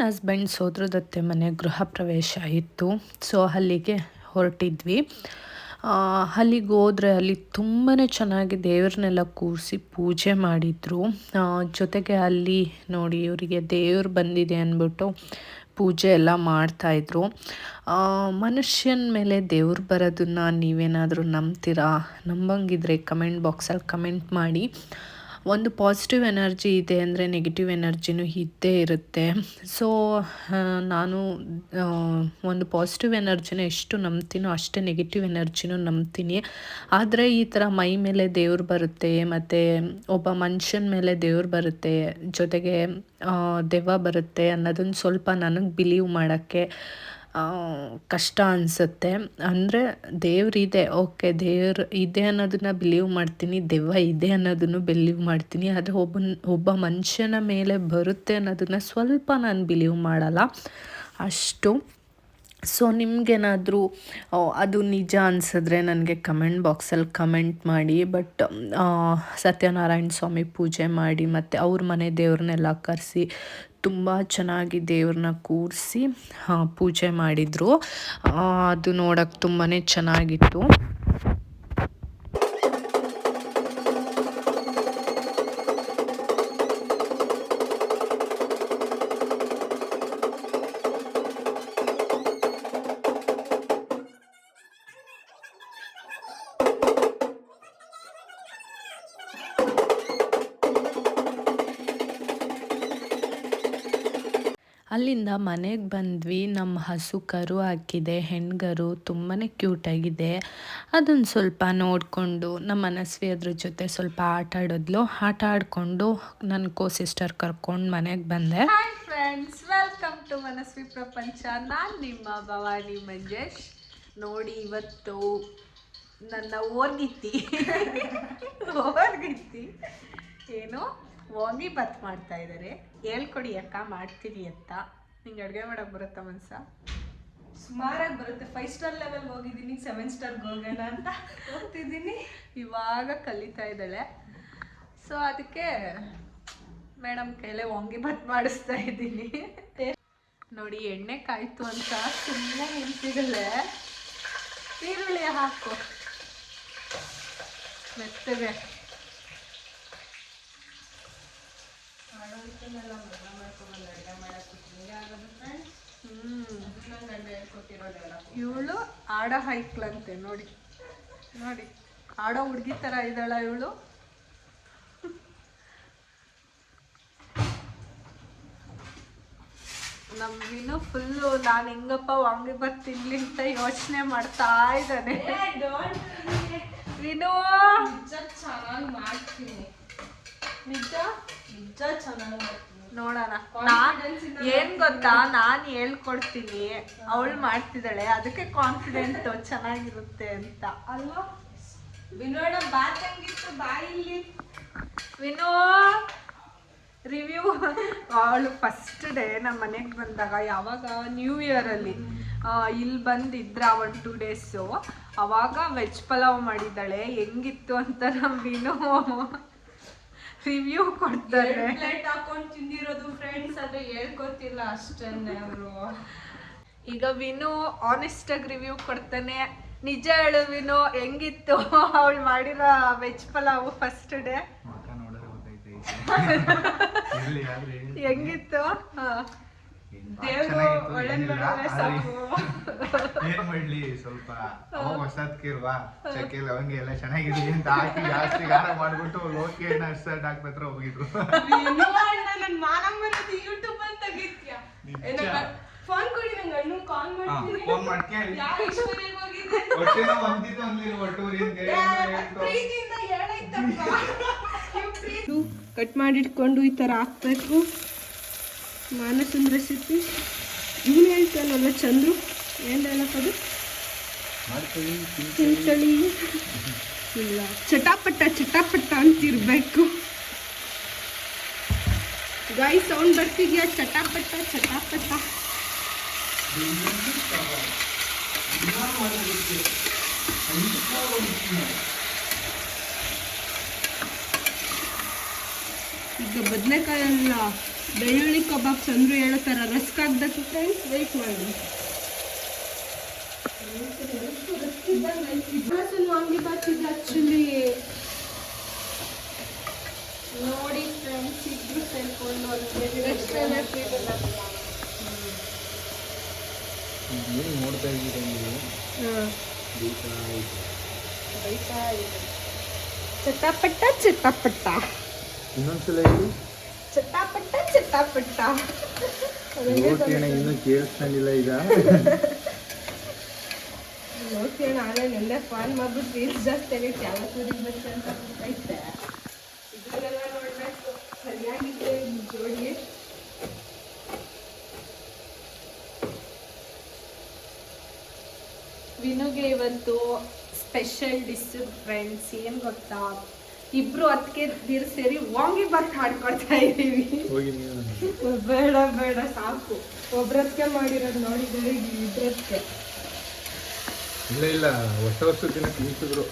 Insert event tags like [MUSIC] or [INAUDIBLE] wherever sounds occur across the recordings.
ನನ್ನ ಹಸ್ಬೆಂಡ್ ಸೋದರದತ್ತೆ ಮನೆ ಗೃಹ ಪ್ರವೇಶ ಇತ್ತು. ಸೊ ಅಲ್ಲಿಗೆ ಹೊರಟಿದ್ವಿ. ಅಲ್ಲಿಗೆ ಹೋದರೆ ಅಲ್ಲಿ ತುಂಬಾ ಚೆನ್ನಾಗಿ ದೇವ್ರನ್ನೆಲ್ಲ ಕೂರಿಸಿ ಪೂಜೆ ಮಾಡಿದರು. ಜೊತೆಗೆ ಅಲ್ಲಿ ನೋಡಿ ಇವರಿಗೆ ದೇವ್ರು ಬಂದಿದೆ ಅಂದ್ಬಿಟ್ಟು ಪೂಜೆ ಎಲ್ಲ ಮಾಡ್ತಾಯಿದ್ರು ಮನುಷ್ಯನ ಮೇಲೆ ದೇವ್ರು ಬರೋದನ್ನು ನೀವೇನಾದರೂ ನಂಬ್ತೀರಾ? ನಂಬಂಗಿದ್ರೆ ಕಮೆಂಟ್ ಬಾಕ್ಸಲ್ಲಿ ಕಮೆಂಟ್ ಮಾಡಿ. ಒಂದು ಪಾಸಿಟಿವ್ ಎನರ್ಜಿ ಇದೆ ಅಂದರೆ ನೆಗೆಟಿವ್ ಎನರ್ಜಿನೂ ಇದ್ದೇ ಇರುತ್ತೆ. ಸೊ ನಾನು ಒಂದು ಪಾಸಿಟಿವ್ ಎನರ್ಜಿನ ಎಷ್ಟು ನಂಬ್ತೀನೋ ಅಷ್ಟೇ ನೆಗೆಟಿವ್ ಎನರ್ಜಿನೂ ನಂಬ್ತೀನಿ. ಆದರೆ ಈ ಥರ ಮೈ ಮೇಲೆ ದೇವ್ರು ಬರುತ್ತೆ, ಮತ್ತು ಒಬ್ಬ ಮನುಷ್ಯನ ಮೇಲೆ ದೇವ್ರು ಬರುತ್ತೆ, ಜೊತೆಗೆ ದೆವ್ವ ಬರುತ್ತೆ ಅನ್ನೋದನ್ನು ಸ್ವಲ್ಪ ನನಗೆ ಬಿಲೀವ್ ಮಾಡೋಕ್ಕೆ ಕಷ್ಟ ಅನಿಸುತ್ತೆ. ಅಂದರೆ ದೇವರಿದೆ ಓಕೆ, ದೇವ್ರು ಇದೆ ಅನ್ನೋದನ್ನು ಬಿಲೀವ್ ಮಾಡ್ತೀನಿ, ದೆವ್ವ ಇದೆ ಅನ್ನೋದನ್ನು ಬಿಲೀವ್ ಮಾಡ್ತೀನಿ, ಆದರೆ ಒಬ್ಬನ, ಒಬ್ಬ ಮನುಷ್ಯನ ಮೇಲೆ ಬರುತ್ತೆ ಅನ್ನೋದನ್ನು ಸ್ವಲ್ಪ ನಾನು ಬಿಲೀವ್ ಮಾಡಲ್ಲ. ಅಷ್ಟು. ಸೊ ನಿಮಗೇನಾದರೂ ಅದು ನಿಜ ಅನಿಸಿದ್ರೆ ನನಗೆ ಕಮೆಂಟ್ ಬಾಕ್ಸಲ್ಲಿ ಕಮೆಂಟ್ ಮಾಡಿ ಬಟ್ ಸತ್ಯನಾರಾಯಣ ಸ್ವಾಮಿ ಪೂಜೆ ಮಾಡಿ, ಮತ್ತು ಅವ್ರ ಮನೆ ದೇವ್ರನ್ನೆಲ್ಲ ಕರೆಸಿ, ತುಂಬ ಚೆನ್ನಾಗಿ ದೇವ್ರನ್ನ ಕೂರಿಸಿ ಪೂಜೆ ಮಾಡಿದರು. ಅದು ನೋಡೋಕ್ಕೆ ತುಂಬಾ ಚೆನ್ನಾಗಿತ್ತು. ಅಲ್ಲಿಂದ ಮನೆಗೆ ಬಂದ್ವಿ. ನಮ್ಮ ಹಸು ಕರು ಹಾಕಿದೆ ಹೆಣ್ಗರು ತುಂಬಾ ಕ್ಯೂಟಾಗಿದೆ ಅದನ್ನು ಸ್ವಲ್ಪ ನೋಡಿಕೊಂಡು ನಮ್ಮ ಮನಸ್ವಿ ಅದ್ರ ಜೊತೆ ಸ್ವಲ್ಪ ಆಟ ಆಡಿದ್ಲು. ಆಟ ಆಡಿಕೊಂಡು ನನ್ನ ಕೋ ಸಿಸ್ಟರ್ ಕರ್ಕೊಂಡು ಮನೆಗೆ ಬಂದೆ. Hi friends welcome to Manasvi Prapancha. ನಾನು ನಿಮ್ಮ ಭವಾನಿ ಮಂಜೇಶ್. ನೋಡಿ ಇವತ್ತು ನನ್ನ ಓರ್ಗಿತ್ತಿ. [LAUGHS] ಓರ್ಗಿತ್ತಿ? ಏನು? ವಾಂಗಿ ಬತ್ ಮಾಡ್ತಾ ಇದ್ದಾರೆ. ಹೇಳ್ಕೊಡಿ ಅಕ್ಕ ಮಾಡ್ತೀನಿ ಅಂತ. ನಿಂಗೆ ಅಡುಗೆ ಮಾಡೋಕ್ಕೆ ಬರುತ್ತಾ ಮನ್ಸ? ಸುಮಾರಾಗಿ ಬರುತ್ತೆ. ಫೈವ್ ಸ್ಟಾರ್ ಲೆವೆಲ್ ಹೋಗಿದ್ದೀನಿ ಸೆವೆನ್ ಸ್ಟಾರ್ಗೆ ಹೋಗೋಣ ಅಂತ ಹೋಗ್ತಿದ್ದೀನಿ. ಇವಾಗ ಕಲಿತಾ ಇದ್ದಾಳೆ. ಸೊ ಅದಕ್ಕೆ ಮೇಡಮ್ ಕೈಲೇ ವಾಂಗಿ ಬತ್ ಮಾಡಿಸ್ತಾ ಇದ್ದೀನಿ. ನೋಡಿ ಎಣ್ಣೆ ಕಾಯ್ತು ಅಂತ ಸುಮ್ಮನೆ ನಿಂತಿದ್ದಾಳೆ. ಈರುಳ್ಳಿ ಹಾಕು. ಮೆತ್ತಗೆ. ಇವಳು ಆಡ ಹೈಕ್ಲಂತೆ ನೋಡಿ. ನೋಡಿ. ಆಡೋ ಹುಡುಗಿ ಥರ ಇದ್ದಾಳ ಇವಳು. ನಮ್ಗಿನ್ನು ಫುಲ್ಲು ನಾನು ಹೆಂಗಪ್ಪ ವಾಂಗಿಬಾತ್ ತಿನ್ಲಿ ಅಂತ ಯೋಚನೆ ಮಾಡ್ತಾ ಇದ್ದಾನೆ. ವಿನು ನಿಜ ಚೆನ್ನಾಗಿ ಮಾಡ್ತೀನಿ ನಿಜ ನಿಜ ಚೆನ್ನಾಗಿ ಮಾಡ್ತೀನಿ. ನೋಡೋಣ. ನಾನ್ ಏನ್ ಗೊತ್ತಾ? ನಾನು ಹೇಳ್ಕೊಡ್ತೀನಿ. ಅವಳು ಮಾಡ್ತಿದ್ದಾಳೆ. ಅದಕ್ಕೆ ಕಾನ್ಫಿಡೆಂಟ್ [LAUGHS] ಚೆನ್ನಾಗಿರುತ್ತೆ ಅಂತ. ಅಲ್ವಾ ವಿನೋಡ ಬಾತ್ ಹೆಂಗಿತ್ತು ಬಾಯಿಲಿ ವಿನು ರಿವ್ಯೂ. ಅವಳು ಫಸ್ಟ್ ಡೇ ನಮ್ಮ ಮನೆಗೆ ಬಂದಾಗ ಯಾವಾಗ? ನ್ಯೂ ಇಯರಲ್ಲಿ ಇಲ್ಲಿ ಬಂದಿದ್ರ ಒಂದು ಟೂ ಡೇಸು ಅವಾಗ ವೆಜ್ ಪಲಾವ್ ಮಾಡಿದ್ದಾಳೆ. ಹೆಂಗಿತ್ತು ಅಂತ ನಮ್ಮ ವಿನು. ರಿವ್ಯೂ ಕೊಡ್ತಾರೆ. ಪ್ಲೇಟ್ ಹಾಕೊಂಡು ತಿಂದಿರೋದು ಫ್ರೆಂಡ್ಸ್ ಆದ್ರೆ ಹೇಳ್ಕೊತಿಲ್ಲ ಅಷ್ಟನ್ನೇ ಅವರು. ಈಗ ವಿನು ಆನೆಸ್ಟ್ ಆಗಿ ರಿವ್ಯೂ ಕೊಡ್ತಾನೆ. ನಿಜ ಹೇಳು ವಿನು ಹೆಂಗಿತ್ತು ಅವಳು ಮಾಡಿರೋ ವೆಜ್ ಪಲಾವ್ ಫಸ್ಟ್ ಡೇ ಹೆಂಗಿತ್ತು? ಹಾ. [LAUGHS] ಏನ್ ಮಾಡ್ಲಿ ಸ್ವಲ್ಪ ಅವಾಗ ಹೊಸದ್ಕಿಲ್ವಾ ಚಕ್ಕೆ ಲವಂಗಿ ಎಲ್ಲ ಚೆನ್ನಾಗಿದೆ ಅಂತ ಹಾಕಿ [LAUGHS] ಜಾಸ್ತಿ ಗಾರ ಮಾಡ್ಬಿಟ್ಟು ಲೋಕಿ ಹೋಗಿದ್ರು. ಫೋನ್ ಕೊಡಿ ನಂಗೆ ಅಣ್ಣ ಕಾಲ್ ಮಾಡ್ತೀನಿ. ಫೋನ್ ಹೋಗಿದ್ದೆ? ಒಟ್ಟೂರಿ ಅಂತ. ಪ್ರೀತಿಯಿಂದ ಹೇಳೈತಪ್ಪ. [LAUGHS] ಕಟ್ ಮಾಡಿಟ್ಕೊಂಡು ಈ ತರ ಹಾಕ್ಬೇಕು ಮಾನಸನ್ ರೆಸಿಪಿ ಇವನು ಹೇಳ್ತಾನಲ್ಲ ಚಂದ್ರು? ಏನು ಹೇಳಕ್ಕದು ತಿಂತಳಿ ಇಲ್ಲ. ಚಟಾಪಟ ಚಟಾಪಟ ಅಂತಿರಬೇಕು. ಗಾಯಿ ಸೌಂಡ್ ಬರ್ತಿದ್ಯಾ? ಚಟಾಪಟ ಚಟಾಪಟ. ಈಗ ಬದನೆಕಾಯಿ ಎಲ್ಲ ಬೆಳ್ಳುಳ್ಳಿ ಕಬಾಬ್ ಚಂದ್ರು ಹೇಳೋ ಥರ ರಸ್ಕ್ ಹಾಕ್ಬೇಕು ಫ್ರೆಂಡ್ಸ್ ವೆಯ್ಟ್ ಮಾಡಿ. ವಾಂಗಿಬಾತ್ ಇದೆ ಆಕ್ಚುಲಿ ನೋಡಿ ಫ್ರೆಂಡ್ಸ್ ಇಬ್ರು ಸೇರ್ಕೊಂಡು ಏನು ನೋಡ್ತಾ ಇದ್ದೀರಾ ನೀವು? ಚಟಾಪಟ ಚಟಾಪಟ ಇನ್ನೊಂದ್ಸಲ ಹೇಳಿ. ಓಕೆ ಇನ್ನೂ ಕೇಳಿಸ್ಕೊಂಡಿಲ್ಲ ಈಗ. ನಾಳೆ ನೆನ್ನೆ ಫೋನ್ ಮಾಡ್ಬಿಟ್ಟು ರೀಲ್ಸ್ ಜಾಸ್ತಿ ಆಗೈತೆ ಯಾವ ಕುಡಿಬೇಕು ಅಂತ ಐತೆ ಇದನ್ನೆಲ್ಲ ನೋಡ್ಬೇಕು. ಸರಿಯಾಗಿದೆ ಈ ಜೋಡಿ. ವಿನುಗೆ ಇವತ್ತು ಸ್ಪೆಷಲ್ ಡಿಶ್ ಫ್ರೆಂಡ್ಸ್ ಏನ್ ಗೊತ್ತಾ? ಇಬ್ರು ಅದಕ್ಕೆ ದಿರ್ ಸೇರಿ ವಾಂಗಿಬಾತ್ ಹಾಡ್ಕೊಳ್ತಾ ಇದೀವಿ ಹೋಗಿ ಬೇಡ ಬೇಡ ಸಾಕು. ಒಬ್ರದ್ಕೆ ಮಾಡಿರೋದು ನೋಡಿದ್ರೆ ಇಬ್ರದ್ಕೆ ಇಲ್ಲ ಇಲ್ಲ ಹೊಸ ವರ್ಷದ ದಿನ ತಿನ್ಸಿದ್ರು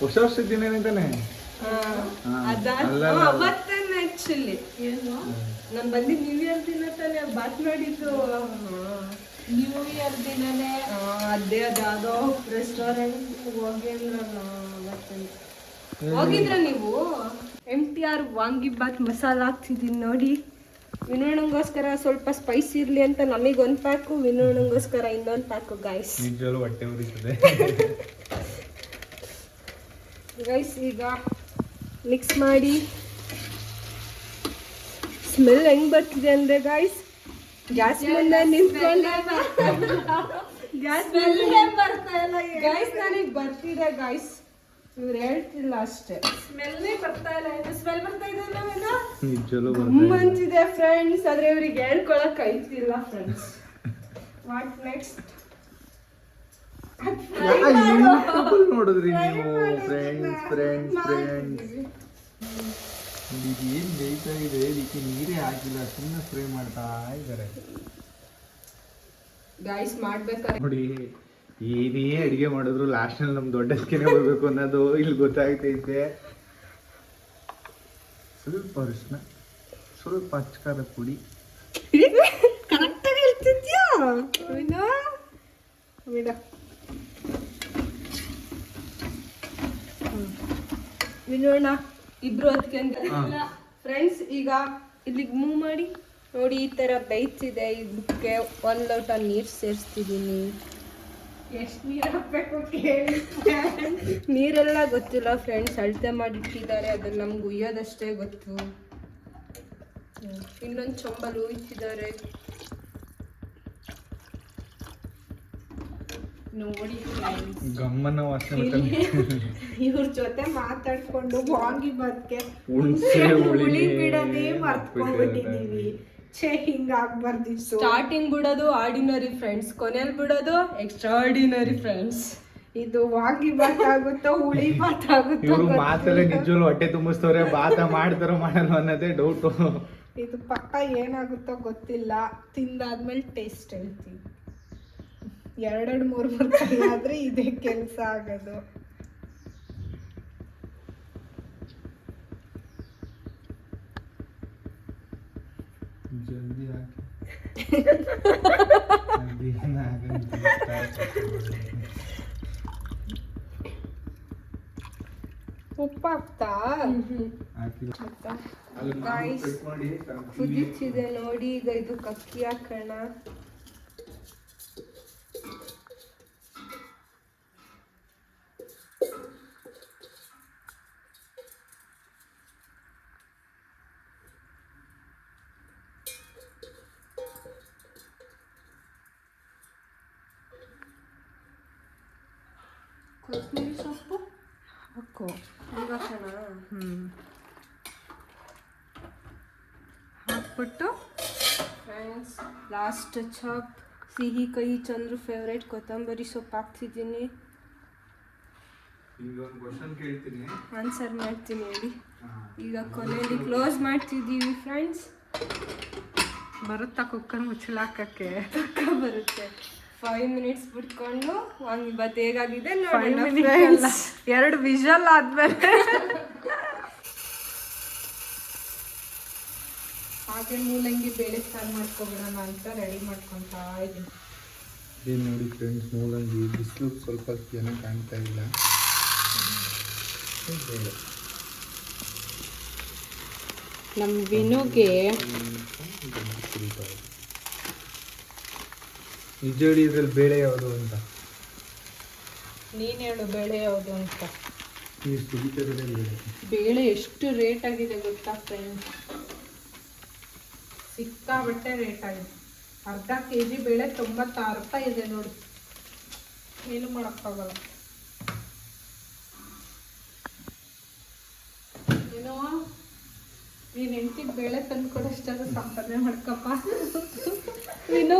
ಹೊಸ ವರ್ಷದ ದಿನ ಏನಿದ್ದಾನೆ. ಅವತ್ತೇನೆ ಆಕ್ಚುಲಿ ಏನು? ನಾನು ಬಂದಿದ್ದು ನ್ಯೂ ಇಯರ್ ದಿನ ತಾನೇ ಬಾತ್ ಮಾಡಿದ್ದು ನ್ಯೂ ಇಯರ್ ದಿನನೇ ಅದೇ ಅದಾದೋ ರೆಸ್ಟೋರೆಂಟ್ ಅಂದ್ರೆ ಅವತ್ತೇನೆ. ಹೋಗಿದ್ರ ನೀವು? ಎಂ ಟಿ ಆರ್ ವಾಂಗಿಬಾತ್ ಮಸಾಲ ಹಾಕ್ತಿದ್ದೀನಿ ನೋಡಿ. ವಿನೋಣಂಗೋಸ್ಕರ ಸ್ವಲ್ಪ ಸ್ಪೈಸ್ ಇರಲಿ ಅಂತ ನಮಗೆ ಒಂದು ಪ್ಯಾಕು ವಿನೋಣಂಗೋಸ್ಕರ ಇನ್ನೊಂದು ಪ್ಯಾಕು ಗೈಸ್ ಹೊಟ್ಟೆ ಉರಿತದೆ. ಗೈಸ್ ಈಗ ಮಿಕ್ಸ್ ಮಾಡಿ. ಸ್ಮೆಲ್ ಹೆಂಗ್ ಬರ್ತಿದೆ ಅಂದ್ರೆ ಗಾಯ್ಸ್ ಗ್ಯಾಸ್ [LAUGHS] ಮುಂದೆ ನಿಂತ್ಕೊಂಡೆ. ಗ್ಯಾಸ್ ಬರ್ತಾ ಇಲ್ಲ. ಗೈಸ್ ನನಗೆ ಬರ್ತಿದೆ ಗಾಯ್ಸ್ ಇವ್ರು ಹೇಳ್ತಿಲ್ಲ ಅಷ್ಟೇ. ಸ್ಮೆಲ್ಲೇ ಬರ್ತಾ ಇಲ್ಲ. ಇದು ಸ್ಮೆಲ್ ಬರ್ತಾ ಇದೆ ನಾವೆಲ್ಲ ಮಂಚಿದೆ ಫ್ರೆಂಡ್ಸ್ ಆದ್ರೆ ಇವ್ರಿಗೆ ಹೇಳ್ಕೊಳಕ್ ಐತಿಲ್ಲ ಫ್ರೆಂಡ್ಸ್ ವಾಟ್ ನೆಕ್ಸ್ಟ್ ನೋಡಿದ್ರಿ ನೀವು? ಫ್ರೆಂಡ್ಸ್ ಫ್ರೆಂಡ್ಸ್ ಫ್ರೆಂಡ್ಸ್ ಇದು ಏನು ಬೇಯ್ತಾ ಇದೆ? ಇದಕ್ಕೆ ನೀರೇ ಹಾಕಿಲ್ಲ. ಸುಮ್ಮನೆ ಸ್ಪ್ರೇ ಮಾಡ್ತಾ ಇದ್ದಾರೆ ಗಾಯ್ಸ್ ಮಾಡ್ಬೇಕಾದ್ರೆ ನೋಡಿ. ಏನೇ ಅಡುಗೆ ಮಾಡಿದ್ರು ಲಾಸ್ಟಲ್ಲಿ ನಮ್ ದೊಡ್ಡದಕ್ಕೇನೆ ಬರ್ಬೇಕು ಅನ್ನೋದು ಇಲ್ಲಿ ಗೊತ್ತಾಗ್ತೈತೆ. ಸ್ವಲ್ಪ ಅರಿಶಿನ ಸ್ವಲ್ಪ ಅಚ್ಕಾರ ಪುಡಿ. ಕರೆಕ್ಟಾಗಿ ಹೇಳ್ತಿದ್ಯಾ? ವಿನೋ? ವಿಡ ವಿನೋಣ ಇಬ್ರು ಅದಕ್ಕೆ ಫ್ರೆಂಡ್ಸ್ ಈಗ ಇಲ್ಲಿಗೆ ಮೂವ್ ಮಾಡಿ. ನೋಡಿ ಈ ಥರ ಬೇಯ್ತಿದೆ ಇದಕ್ಕೆ ಒಂದು ಲೋಟ ನೀರು ಸೇರಿಸ್ತಿದ್ದೀನಿ ಎಷ್ಟು ನೀರು ಹಾಕ್ಬೇಕು ಕೇಳಿ ನೀರೆಲ್ಲ ಗೊತ್ತಿಲ್ಲ ಫ್ರೆಂಡ್ಸ್ ಅಳತೆ ಮಾಡಿಟ್ಟಿದ್ದಾರೆ ಅದನ್ನ ನಮ್ಗೆ ಉಯ್ಯೋದಷ್ಟೇ ಗೊತ್ತು. ಇನ್ನೊಂದು ಚೊಂಬಲ್ ಉಯ್ತಿದ್ದಾರೆ. ನೋಡಿ ಗಮ್ಮನ ವಾಸನೆ ಇವ್ರ ಜೊತೆ ಮಾತಾಡ್ಕೊಂಡು ಬಾಂಗಿ ಬದ್ಕೆ ಹುಳಿ ಬಿಡದೆ ಬಿಡೋದೇ ಮರ್ತ್ಕೊಂಡ್ಬಿಟ್ಟಿದೀವಿ. ಛೇ ಹಿಂಗಾಗ್ಬಾರ್ದಿತ್ತು ಸ್ಟಾರ್ಟಿಂಗ್ ಬಿಡೋದು ಆರ್ಡಿನರಿ ಫ್ರೆಂಡ್ಸ್ ಕೊನೆಯಲ್ಲಿ ಬಿಡೋದು ಎಕ್ಸ್ಟ್ರಾರ್ಡಿನರಿ ಫ್ರೆಂಡ್ಸ್ ಇದು ವಾಗಿ ಆಗುತ್ತೋ ಹುಳಿ ಬಾತ್ ಆಗುತ್ತೋ ಇವರು. ಮಾತಲ್ಲೇ ನಿಜವಲ್ಲೂ ಹೊಟ್ಟೆ ತುಂಬಿಸ್ತವ್ರೆ ಬಾತ ಮಾಡ್ತಾರೋ ಮಾಡಲ್ಲ ಅನ್ನೋದೇ ಡೌಟು ಇದು ಪಕ್ಕ ಏನಾಗುತ್ತೋ ಗೊತ್ತಿಲ್ಲ. ತಿಂದಾದ್ಮೇಲೆ ಟೇಸ್ಟ್ ಹೇಳ್ತೀವಿ ಎರಡೆರಡು ಮೂರು ಮೂರು ಆದ್ರೆ ಇದೇ ಕೆಲಸ ಆಗೋದು. ಜಲ್ದಿ ಹಾಕಿ ಉಪ್ಪು ಹಾಕ್ತಾ ಕುದಿತಿದೆ ನೋಡಿ ಈಗ ಇದು ಕಕ್ಕಿ ಹಾಕೋಣ. ಕೊತ್ತಂಬರಿ ಸೊಪ್ಪು ಹಾಕು ಈಗ ಹಾಕೋಣ ಹ್ಮ್ ಹಾಕ್ಬಿಟ್ಟು ಫ್ರೆಂಡ್ಸ್ ಲಾಸ್ಟ್ ಚಾಪ್ ಸಿಹಿ ಕಹಿ ಚಂದ್ರು ಫೇವ್ರೇಟ್ ಕೊತ್ತಂಬರಿ ಸೊಪ್ಪು ಹಾಕ್ತಿದ್ದೀನಿ ಈಗ ಒಂದು ಕ್ವಶನ್ ಕೇಳ್ತೀನಿ ಆನ್ಸರ್ ಮಾಡ್ತೀನಿ ಹೇಳಿ ಈಗ ಕೊನೆಯಲ್ಲಿ ಕ್ಲೋಸ್ ಮಾಡ್ತಿದ್ದೀವಿ ಫ್ರೆಂಡ್ಸ್ ಬರುತ್ತಾ ಕುಕ್ಕರ್ ಮುಚ್ಚಲಾಕಕ್ಕೆ ಬರುತ್ತೆ ಫೈವ್ ಮಿನಿಟ್ಸ್ ಬಿಟ್ಕೊಂಡು ಇವತ್ತು ಹೇಗಾಗಿದೆ ನೋಡಿ ಎರಡು ವಿಷಲ್ ಆದ್ಮೇಲೆ. ಹಾಗೆ ಮೂಲಂಗಿ ಬೇಳೆ ಸ್ಟಾರ್ಟ್ ಮಾಡ್ಕೊಬಿಡೋಣ ಅಂತ ರೆಡಿ ಮಾಡ್ಕೊತಾ ಇದ್ದೀನಿ. ಏನು ನೋಡಿ ಫ್ರೆಂಡ್ಸ್ ಮೂಲಂಗಿ ಬಿಸಿಲು ಸ್ವಲ್ಪ ಜನ ಕಾಣ್ತಾ ಇಲ್ಲ. ನಮ್ಮ ವಿನುಗೆ ನಿಜ ಹೇಳಿ ಇದ್ರಲ್ಲಿ ಬೇಳೆ ಯಾವುದು ಅಂತ? ನೀನು ಹೇಳು ಬೇಳೆ ಯಾವುದು ಅಂತ. ಬೇಳೆ. ಬೇಳೆ ಎಷ್ಟು ರೇಟ್ ಆಗಿದೆ ಗೊತ್ತಾ ಫ್ರೆಂಡ್ಸ್ ಸಿಕ್ಕಾಬಟ್ಟೆ ರೇಟ್ ಆಗಿದೆ. ಅರ್ಧ ಕೆ ಜಿ ಬೇಳೆ ತೊಂಬತ್ತಾರು ರೂಪಾಯಿ ಇದೆ ನೋಡಿ. ಏನು ಮಾಡೋಕ್ಕಾಗಲ್ಲ. ಏನೋ ನೀನು ಹೆಂಡತಿ ಬೇಳೆ ತಂದು ಕೊಡೋಷ್ಟಾದ್ರೂ ಸಂಪಾದನೆ ಮಾಡ್ಕಪ್ಪ. ನೀನು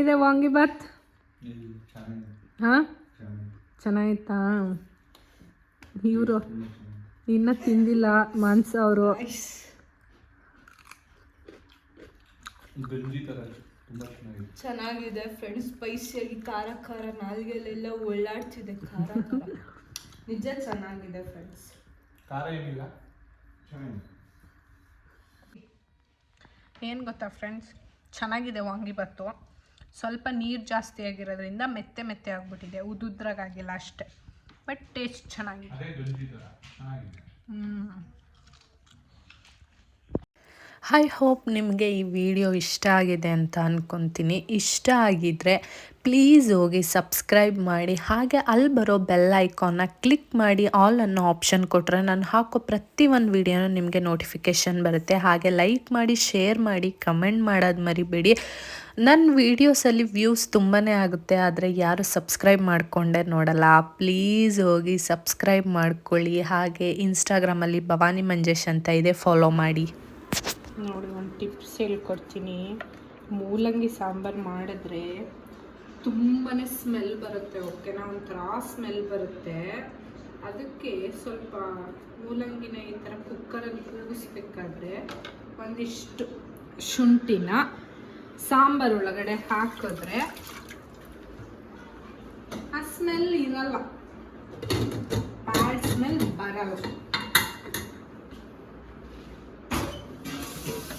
ಹೆಂಗಿದೆ ವಾಂಗಿಬಾತ್ ಹಾ? ಚೆನ್ನಾಗಿತ್ತಾ? ಇವರು ಇನ್ನ ತಿಂದಿಲ್ಲ ಮಾನ್ಸ ಅವರು. ಚೆನ್ನಾಗಿದೆ. ಫ್ರೆಂಡ್ಸ್ ಸ್ಪೈಸಿಯಾಗಿ ಖಾರ ಖಾರ ನಾಲ್ಗೆಲೆಲ್ಲ ಒಳ್ಳಾಡ್ತಿದೆ ಖಾರ ನಿಜ ಚೆನ್ನಾಗಿದೆ ಫ್ರೆಂಡ್ಸ್ ಖಾರ ಏನಿಲ್ಲ ಏನು ಗೊತ್ತಾ ಫ್ರೆಂಡ್ಸ್ ಚೆನ್ನಾಗಿದೆ ವಾಂಗಿಬಾತು ಸ್ವಲ್ಪ ನೀರು ಜಾಸ್ತಿ ಆಗಿರೋದ್ರಿಂದ ಮೆತ್ತೆ ಮೆತ್ತೆ ಆಗಿಬಿಟ್ಟಿದೆ. ಉದುದ್ರಾಗಿಲ್ಲ ಅಷ್ಟೆ. ಬಟ್ ಟೇಸ್ಟ್ ಚೆನ್ನಾಗಿದೆ. ಹ್ಞೂ ಐ ಹೋಪ್ ನಿಮಗೆ ಈ ವಿಡಿಯೋ ಇಷ್ಟ ಆಗಿದೆ ಅಂತ ಅಂದ್ಕೊತೀನಿ ಇಷ್ಟ ಆಗಿದ್ದರೆ ಪ್ಲೀಸ್ ಹೋಗಿ ಸಬ್ಸ್ಕ್ರೈಬ್ ಮಾಡಿ. ಹಾಗೆ ಅಲ್ಲಿ ಬರೋ ಬೆಲ್ ಐಕಾನ್ನ ಕ್ಲಿಕ್ ಮಾಡಿ ಆಲ್ ಅನ್ನೋ ಆಪ್ಷನ್ ಕೊಟ್ಟರೆ ನಾನು ಹಾಕೋ ಪ್ರತಿ ಒಂದು ವಿಡಿಯೋನೂ ನಿಮಗೆ ನೋಟಿಫಿಕೇಷನ್ ಬರುತ್ತೆ. ಹಾಗೆ ಲೈಕ್ ಮಾಡಿ ಶೇರ್ ಮಾಡಿ ಕಮೆಂಟ್ ಮಾಡೋದು ಮರಿಬೇಡಿ. ನನ್ನ ವೀಡಿಯೋಸಲ್ಲಿ ವ್ಯೂಸ್ ತುಂಬಾ ಆಗುತ್ತೆ. ಆದರೆ ಯಾರು ಸಬ್ಸ್ಕ್ರೈಬ್ ಮಾಡಿಕೊಂಡೆ ನೋಡಲ್ಲ. ಪ್ಲೀಸ್ ಹೋಗಿ ಸಬ್ಸ್ಕ್ರೈಬ್ ಮಾಡ್ಕೊಳ್ಳಿ. ಹಾಗೆ ಇನ್ಸ್ಟಾಗ್ರಾಮಲ್ಲಿ ಭವಾನಿ ಮಂಜೇಶ್ ಅಂತ ಇದೆ ಫಾಲೋ ಮಾಡಿ. ನೋಡಿ ಒಂದು ಟಿಪ್ಸ್ ಹೇಳ್ಕೊಡ್ತೀನಿ. ಮೂಲಂಗಿ ಸಾಂಬಾರು ಮಾಡಿದ್ರೆ ತುಂಬಾ ಸ್ಮೆಲ್ ಬರುತ್ತೆ ಓಕೆನಾ ಒಂಥರ ಸ್ಮೆಲ್ ಬರುತ್ತೆ. ಅದಕ್ಕೆ ಸ್ವಲ್ಪ ಮೂಲಂಗಿನ ಈ ಥರ ಕುಕ್ಕರಲ್ಲಿ ಕೂಗಿಸ್ಬೇಕಾದ್ರೆ ಒಂದಿಷ್ಟು ಶುಂಠಿನ ಸಾಂಬಾರು ಒಳಗಡೆ ಹಾಕಿದ್ರೆ ಆ ಸ್ಮೆಲ್ ಇರಲ್ಲ. ಬ್ಯಾಡ್ ಸ್ಮೆಲ್ ಬರಲ್ಲ.